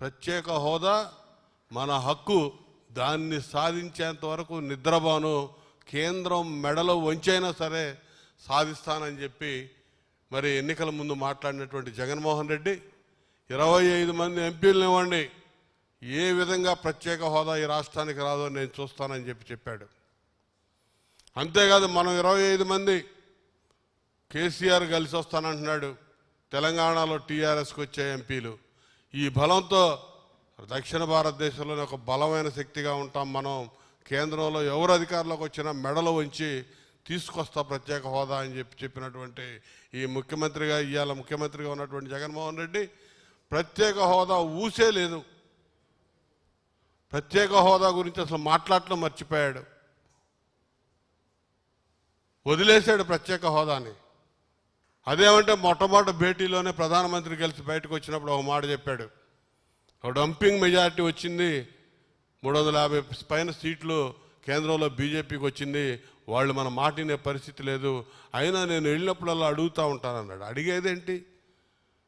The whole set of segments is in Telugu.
ప్రత్యేక హోదా మన హక్కు దాన్ని సాధించేంత వరకు నిద్రబాను కేంద్రం మెడలో వంచైనా సరే సాధిస్తానని చెప్పి మరి ఎన్నికల ముందు మాట్లాడినటువంటి జగన్మోహన్ రెడ్డి ఇరవై ఐదు మంది ఎంపీలను ఇవ్వండి. ఏ విధంగా ప్రత్యేక హోదా ఈ రాష్ట్రానికి రాదో నేను చూస్తానని చెప్పి చెప్పాడు. అంతేకాదు మనం ఇరవై ఐదు మంది కేసీఆర్ కలిసి వస్తానంటున్నాడు. తెలంగాణలో టీఆర్ఎస్కి వచ్చే ఎంపీలు. ఈ బలంతో దక్షిణ భారతదేశంలోనే ఒక బలమైన శక్తిగా ఉంటాం మనం. కేంద్రంలో ఎవరు అధికారంలోకి వచ్చినా మెడలు వంచి తీసుకొస్తా ప్రత్యేక హోదా అని చెప్పి చెప్పినటువంటి ఈ ముఖ్యమంత్రిగా ఇవాళ ముఖ్యమంత్రిగా ఉన్నటువంటి జగన్మోహన్ రెడ్డి ప్రత్యేక హోదా ఊసే లేదు. ప్రత్యేక హోదా గురించి అసలు మాట్లాడటం మర్చిపోయాడు. వదిలేశాడు ప్రత్యేక హోదాని. అదేమంటే మొట్టమొదటి భేటీలోనే ప్రధానమంత్రి కలిసి బయటకు వచ్చినప్పుడు ఒక మాట చెప్పాడు. ఒక డంపింగ్ మెజారిటీ వచ్చింది మూడు వందల యాభై పైన సీట్లు కేంద్రంలో బీజేపీకి వచ్చింది వాళ్ళు మన మాట వినే పరిస్థితి లేదు. అయినా నేను వెళ్ళినప్పుడల్లా అడుగుతూ ఉంటానన్నాడు అడిగేదేంటి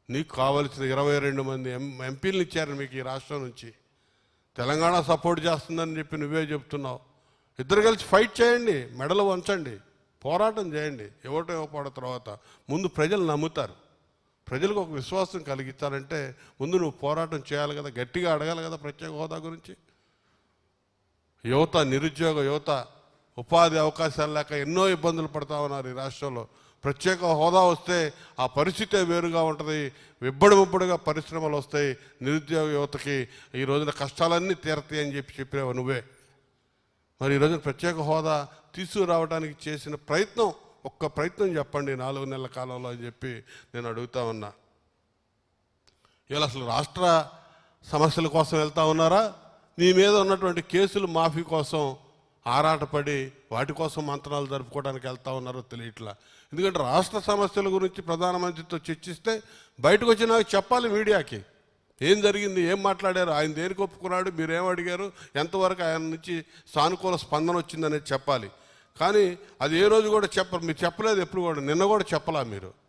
నీకు కావలసిన ఇరవై రెండు మంది ఎం ఎంపీలను ఇచ్చారు మీకు ఈ రాష్ట్రం నుంచి. తెలంగాణ సపోర్ట్ చేస్తుందని చెప్పి నువ్వే చెప్తున్నావు. ఇద్దరు కలిసి ఫైట్ చేయండి మెడలు వంచండి. పోరాటం చేయండి. ఇవ్వటం ఇవ్వపడ తర్వాత ముందు ప్రజలు నమ్ముతారు. ప్రజలకు ఒక విశ్వాసం కలిగించాలంటే ముందు నువ్వు పోరాటం చేయాలి కదా గట్టిగా అడగాలి కదా ప్రత్యేక హోదా గురించి. యువత నిరుద్యోగ యువత ఉపాధి అవకాశాలు లేక ఎన్నో ఇబ్బందులు పడతా ఉన్నారు ఈ రాష్ట్రంలో. ప్రత్యేక హోదా వస్తే ఆ పరిస్థితే వేరుగా ఉంటుంది. విబ్బడిముబ్బడిగా పరిశ్రమలు వస్తాయి. నిరుద్యోగ యువతకి ఈ రోజున కష్టాలన్నీ తీరతాయి అని చెప్పి చెప్పావు నువ్వే. మరి ఈ ప్రత్యేక హోదా తీసుకురావడానికి చేసిన ప్రయత్నం ఒక్క ప్రయత్నం చెప్పండి నాలుగు నెలల కాలంలో అని చెప్పి నేను అడుగుతా ఉన్నా. ఇవాళ అసలు రాష్ట్ర సమస్యల కోసం వెళ్తా ఉన్నారా? నీ మీద ఉన్నటువంటి కేసులు మాఫీ కోసం ఆరాటపడి వాటి కోసం మంత్రాలు జరుపుకోవడానికి వెళ్తా ఉన్నారో తెలియట్లా. ఎందుకంటే రాష్ట్ర సమస్యల గురించి ప్రధానమంత్రితో చర్చిస్తే బయటకు వచ్చి నాకు చెప్పాలి మీడియాకి. ఏం జరిగింది? ఏం మాట్లాడారు? ఆయన దేనికి ఒప్పుకున్నాడు? మీరేం అడిగారు? ఎంతవరకు ఆయన నుంచి సానుకూల స్పందన వచ్చిందనేది చెప్పాలి. కానీ అది ఏ రోజు కూడా చెప్పరు. మీరు చెప్పలేదు ఎప్పుడు కూడా. నిన్న కూడా చెప్పలా మీరు.